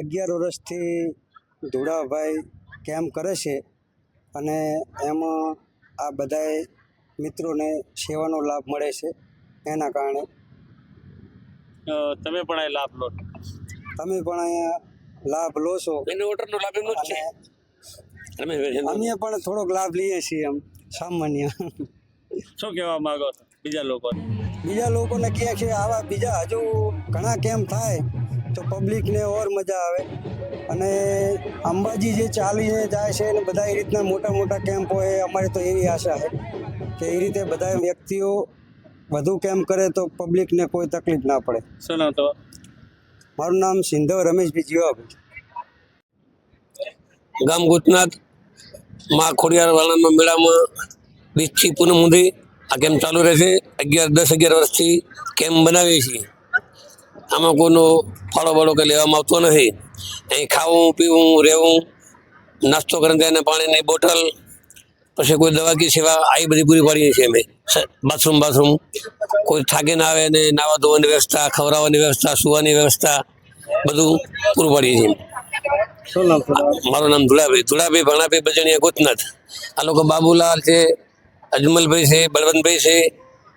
અગિયાર વર્ષથી ધોળાભાઈ કેમ્પ કરે છે અને એમાં આ બધાએ મિત્રોને સેવાનો લાભ મળે છે એના કારણે. તમે પણ આ લાભ લો. તમે પણ અહીંયા લાભ લો છો. એને ઓર્ડરનો લાભ એમનો જ છે. અમે પણ થોડોક લાભ લઈએ છીએ એમ સામાન્ય. શું કહેવા માંગો છો બીજા લોકો બીજા લોકોને કહે છે આવા બીજા હજુ ઘણા કેમ્પ થાય? તો પબ્લિકને ઓર મજા આવે. અને અંબાજી જે ચાલીને જાય છે ને બધા એ રીતના મોટા મોટા કેમ્પ હોય અમારી તો એવી આશા છે કે એ રીતે બધા વ્યક્તિઓ વધુ કેમ્પ કરે તો પબ્લિકને કોઈ તકલીફ ના પડે. શું નામ તો મારું નામ સિંધવ રમેશભાઈ જીવાભાઈ. ગામ ગોતનાથમાં ખોડિયાર વાળાના મેળામાં બીજથી પૂનમ સુધી આ કેમ્પ ચાલુ રહેશે. અગિયાર દસ અગિયાર વર્ષથી કેમ્પ બનાવીએ છીએ. આમાં કોઈનો ફાળો બળો કંઈ લેવામાં આવતો નથી. અહીં ખાવું પીવું રહેવું નાસ્તો કરીને તેને પાણીની બોટલ પછી કોઈ દવા કે સેવા આવી બધી પૂરી પાડીએ છીએ અમે. Bathroom bathroom. કોઈ થાકીને આવે ને નાવા ધોવાની વ્યવસ્થા ખવડાવવાની વ્યવસ્થા સુવાની વ્યવસ્થા બધું પૂરું પાડીએ છીએ. મારું નામ ધુળાભાઈ. ધુળાભાઈ ભણાભાઈ બજણીયા ગોતનાથ. આ લોકો બાબુલાલ છે અજમલભાઈ છે બળવંતભાઈ છે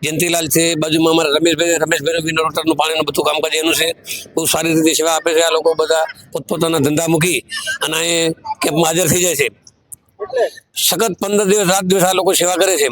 જયંતિલાલ છે, બાજુમાં અમારા રમેશભાઈ રમેશભાઈ વિનો રોટરનું પાણીનું બધું કામકાજ એનું છે. બહુ સારી રીતે સેવા આપે છે આ લોકો બધા, પોતપોતાના ધંધા મૂકી અને એ કેમ્પમાં હાજર થઈ જાય છે. સખત પંદર દિવસ, રાત દિવસ આ લોકો સેવા કરે છે